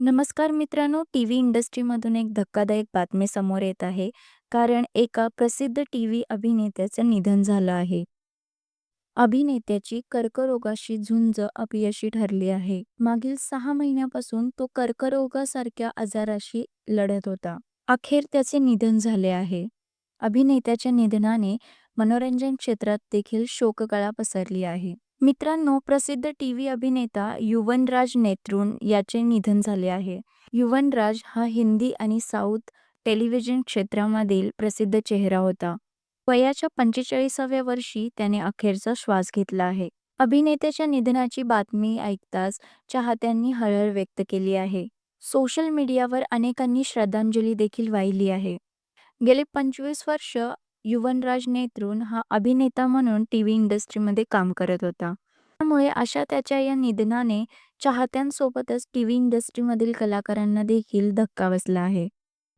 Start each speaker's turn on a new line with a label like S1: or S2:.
S1: नमस्कार मित्रांनो, टीव्ही इंडस्ट्रीमधून एक धक्कादायक बातमी समोर येत आहे. कारण एका प्रसिद्ध टीव्ही अभिनेत्याचं निधन झालं आहे. अभिनेत्याची कर्करोगाशी झुंज अपयशी ठरली आहे. मागील सहा महिन्यापासून तो कर्करोगासारख्या आजाराशी लढत होता. अखेर त्याचे निधन झाले आहे. अभिनेत्याच्या निधनाने मनोरंजन क्षेत्रात देखील शोककळा पसरली आहे. मित्रांनो, प्रसिद्ध टीव्ही अभिनेता युवनराज नेत्रून याचे निधन झाले आहे. युवनराज हा हिंदी आणि साऊथ टेलिव्हिजन क्षेत्रामधील प्रसिद्ध चेहरा होता. वयाच्या पंचेचाळीसाव्या वर्षी त्याने अखेरचा श्वास घेतला आहे. अभिनेत्याच्या निधनाची बातमी ऐकताच चाहत्यांनी हळहळ व्यक्त केली आहे. सोशल मीडियावर अनेकांनी श्रद्धांजली देखील वाहिली आहे. गेले पंचवीस वर्ष युवनराज नेत्रून हा अभिनेता म्हणून टीव्ही इंडस्ट्रीमध्ये काम करत होता. त्यामुळे अशा त्याच्या या निधनाने चाहत्यांसोबतच टीव्ही इंडस्ट्रीमधील कलाकारांना देखील धक्का बसला आहे.